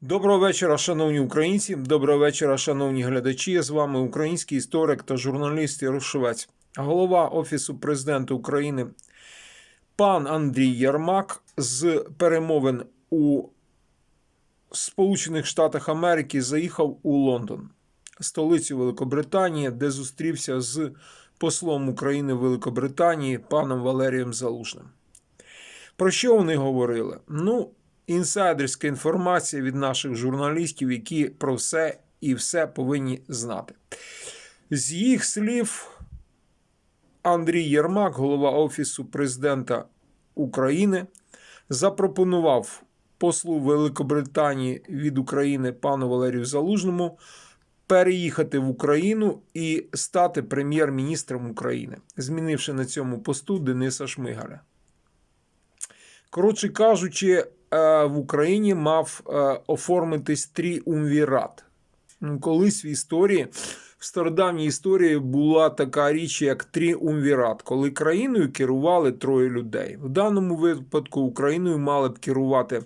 Доброго вечора, шановні українці. Доброго вечора, шановні глядачі. З вами український історик та журналіст Ярошовець, голова Офісу президента України пан Андрій Ярмак з перемовин у Сполучених Штатах Америки заїхав у Лондон, столицю Великобританії, де зустрівся з послом України Великобританії паном Валерієм Залужним. Про що вони говорили? Ну, інсайдерська інформація від наших журналістів, які про все і все повинні знати. З їх слів, Андрій Єрмак, голова Офісу президента України, запропонував послу Великобританії від України пану Валерію Залужному переїхати в Україну і стати прем'єр-міністром України, змінивши на цьому посту Дениса Шмигаля. Коротше кажучи, в Україні мав е, оформитись тріумвірат. Ну, Колись в історії, в стародавній історії була така річ, як тріумвірат, коли країною керували троє людей. В даному випадку Україною мали б керувати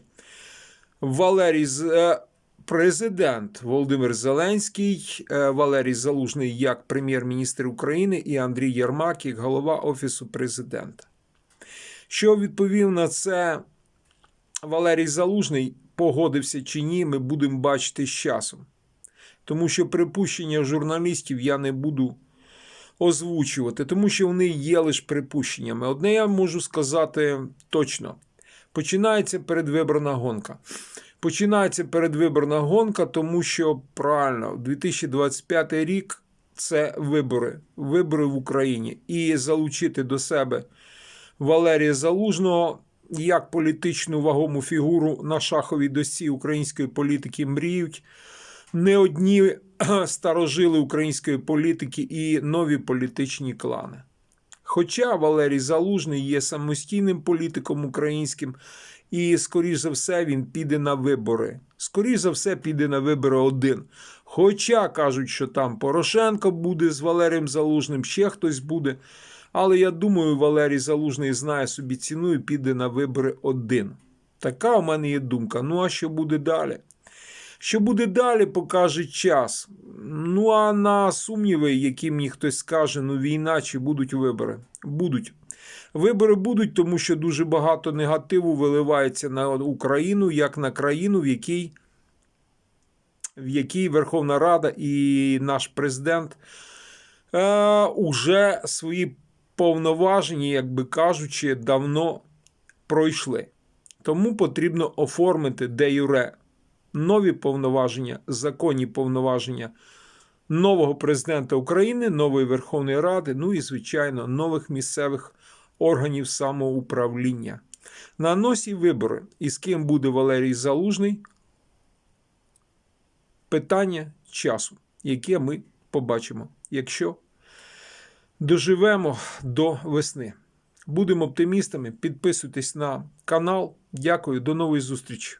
Валерій З- е, президент Володимир Зеленський, е, Валерій Залужний як прем'єр-міністр України і Андрій Єрмак як голова Офісу президента. Що відповів на це Валерій Залужний, погодився чи ні, ми будемо бачити з часом. Тому що припущення журналістів я не буду озвучувати, тому що вони є лише припущеннями. Одне я можу сказати точно: починається передвиборна гонка. Починається передвиборна гонка, тому що правильно, 2025 рік це вибори, вибори в Україні, і залучити до себе Валерія Залужного як політичну вагому фігуру на шаховій досці української політики мріють не одні старожили української політики і нові політичні клани. Хоча Валерій Залужний є самостійним політиком українським, і, скоріш за все, він піде на вибори. Скоріш за все, піде на вибори один. Хоча кажуть, що там Порошенко буде з Валерієм Залужним, ще хтось буде. Але я думаю, Валерій Залужний знає собі ціну і піде на вибори один. Така у мене є думка. Ну а що буде далі? Що буде далі, покаже час. Ну а на сумніви, які мені хтось скаже, ну війна чи будуть вибори? Будуть. Вибори будуть, тому що дуже багато негативу виливається на Україну як на країну, в якій, в якій Верховна Рада і наш президент е, уже свої повноваження, як би кажучи, давно пройшли. Тому потрібно оформити де юре нові повноваження, законні повноваження нового президента України, нової Верховної Ради, ну і, звичайно, нових місцевих органів самоуправління. На носі вибори, і з ким буде Валерій Залужний, питання часу, яке ми побачимо, якщо доживемо до весни. Будемо оптимістами. Підписуйтесь на канал. Дякую, до нової зустрічі.